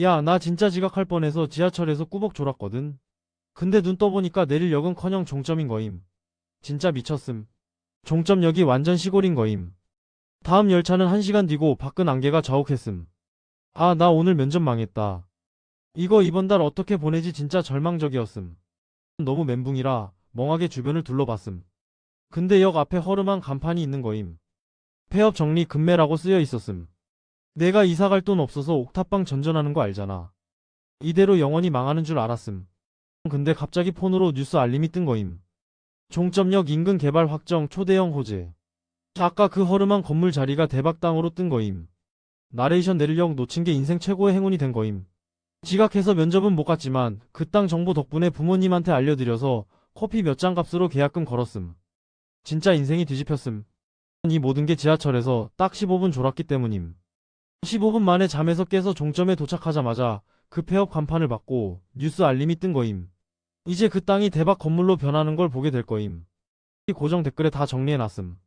야, 나 진짜 지각할 뻔해서 지하철에서 꾸벅 졸았거든. 근데 눈 떠보니까 내릴 역은커녕 종점인 거임. 진짜 미쳤음. 종점역이 완전 시골인 거임. 다음 열차는 1시간 뒤고 밖은 안개가 자욱했음. 아, 나 오늘 면접 망했다. 이거 이번 달 어떻게 보내지 진짜 절망적이었음. 너무 멘붕이라 멍하게 주변을 둘러봤음. 근데 역 앞에 허름한 간판이 있는 거임. 폐업 정리 금매라고 쓰여 있었음. 내가 이사 갈 돈 없어서 옥탑방 전전하는 거 알잖아. 이대로 영원히 망하는 줄 알았음. 근데 갑자기 폰으로 뉴스 알림이 뜬 거임. 종점역 인근 개발 확정 초대형 호재. 아까 그 허름한 건물 자리가 대박당으로 뜬 거임. 나레이션 내리력 놓친 게 인생 최고의 행운이 된 거임. 지각해서 면접은 못 갔지만 그 땅 정보 덕분에 부모님한테 알려드려서 커피 몇 잔 값으로 계약금 걸었음. 진짜 인생이 뒤집혔음. 이 모든 게 지하철에서 딱 15분 졸았기 때문임. 15분 만에 잠에서 깨서 종점에 도착하자마자 그 폐업 간판을 받고 뉴스 알림이 뜬 거임. 이제 그 땅이 대박 건물로 변하는 걸 보게 될 거임. 이 고정 댓글에 다 정리해놨음.